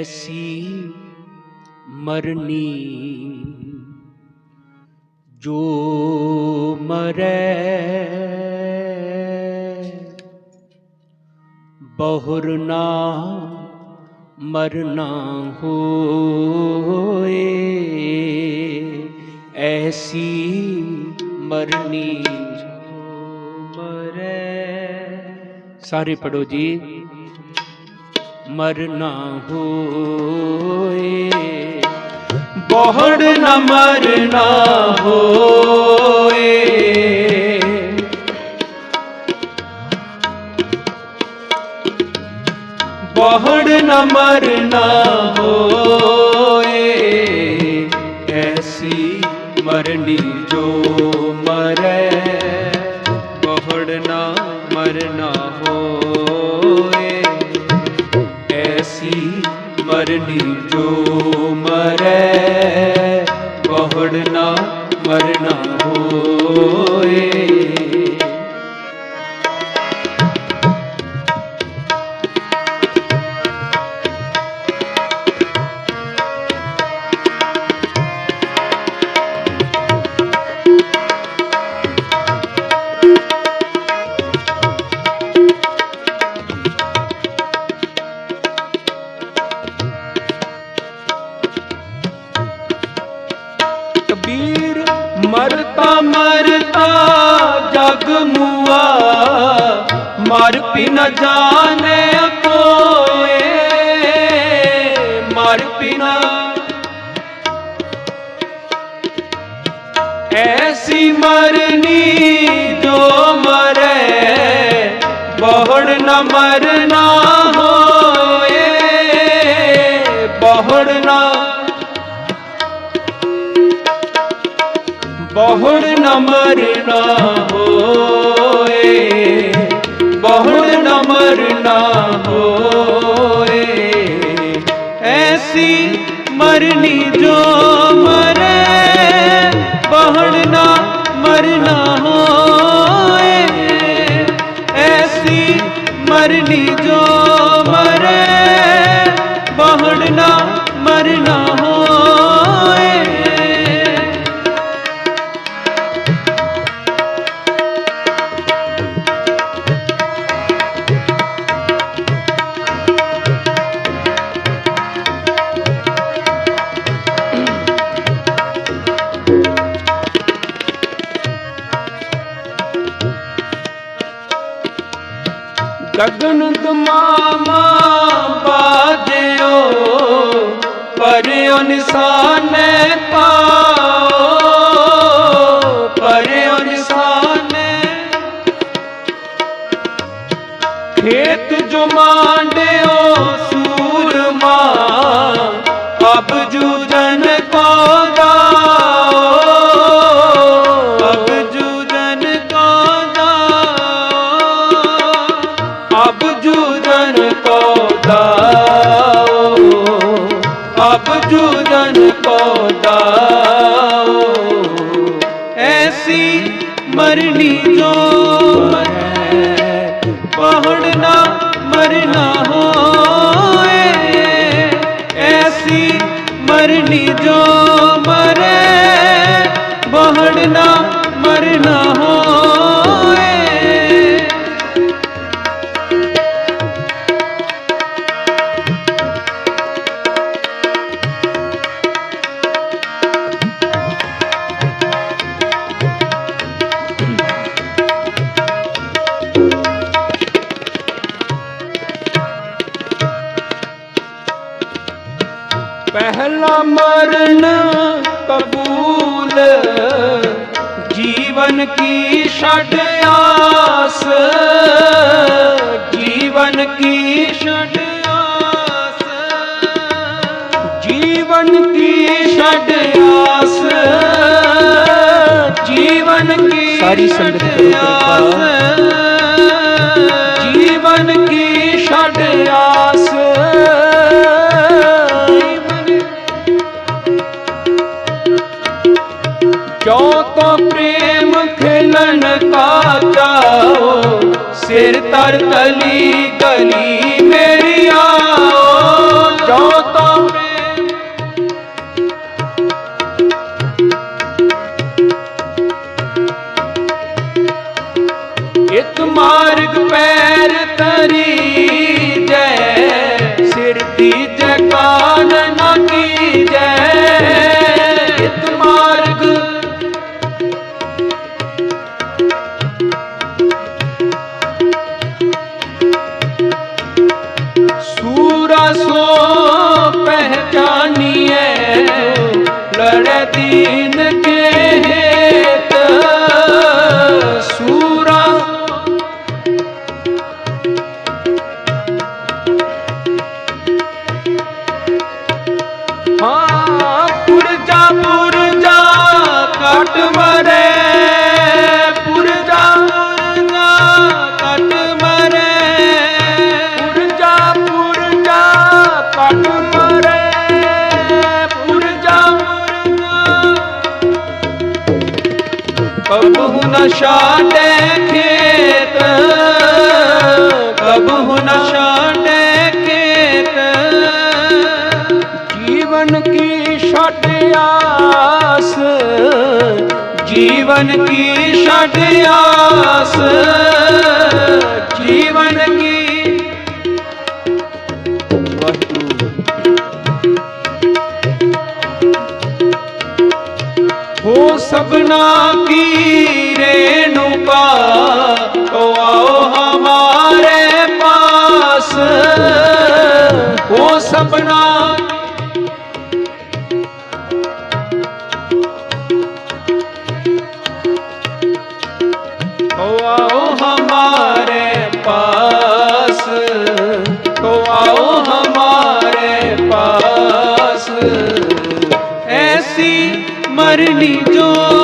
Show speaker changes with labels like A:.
A: ਐਸੀ ਮਰਨੀ ਜੋ ਮਰੈ ਬਹੁਰ ਨਾ ਮਰਨਾ ਹੋਏ, ਐਸੀ ਮਰਨੀ ਜੋ ਮਰੈ। ਸਾਰੇ ਪੜੋ ਜੀ। ਮਰਨਾ ਹੋਏ। ਬਹੁੜ ਨਾ ਮਰਨਾ ਹੋਏ। ਬਹੁੜ ਨਾ ਮਰਨਾ ਹੋਏ। ਐਸੀ ਮਰਨੀ ਜੋ ਮਰੈ, ਬਹੁੜ ਨਾ ਮਰਨਾ ਹੋਏ। ਮਰਨੀ ਜੋ ਮਰੈ ਬਹੁੜ ਨਾ ਮਰਨਾ। ਜਗ ਮੁਆ ਮਰ ਪੀ ਨ ਜਾਣੇ ਕੋਏ। ਮਰ ਪੀ ਨ। ਐਸੀ ਮਰਨੀ ਜੋ ਮਰੇ, ਬਹੁੜ ਨ ਮਰਨਾ ਹੋਏ। ਬਹੁੜ ਨਾ। ਬਹੁੜ ਨ ਮਰਨਾ। ਗਗਨ ਦਮਾਮਾ ਬਾਜਿਓ ਪਰਿਓ ਨਿਸ਼ਾਨੇ ਪਾ ਦਾਓ ਐਸੀ ਮਰਨੀ ਜੋ ਮਰੈ ਬਹੁੜ ਮਰਨਾ ਹੋਏ। ਐਸੀ ਮਰਨੀ ਜੋ ਮਰੇ ਬਹੜਨਾ ਮਰਨਾ ਹੋ ਪਹਿਲਾ ਮਰਨ ਕਬੂਲ ਜੀਵਨ ਕੀ ਛੱਡ ਆਸ ਜੀਵਨ ਕੀ ਛੱਡ ਆਸ ਜੀਵਨ ਕੀ ਛੱਡ ਆਸ ਜੀਵਨ ਕੀ
B: ਸਾਰੀ ਸੰਗਤ ਕਰੋ ਕਿਰਪਾ।
A: ਕਿਉ ਤੋ ਪ੍ਰੇਮ ਖਿਲਣ ਕਾ ਚਾਓ ਸਿਰ ਤਰ ਤਲੀ ਗਲੀ ਛਾਟੇ ਖੇਤ ਕਬਹੁ ਨ ਛਾਟੇ ਖੇਤ। ਜੀਵਨ ਕੀ ਛੱਡ ਆਸ, ਜੀਵਨ ਕੀ ਛੱਡ ਆਸ, ਜੀਵਨ ਕੀ ਵਾਹਿਗੁਰੂ। ਹੋ ਸਭਨਾ ਕੀ ਰੇ ओ आओ हमारे पास वो सपना ओ आओ हमारे पास ओ आओ हमारे पास ऐसी मरनी जो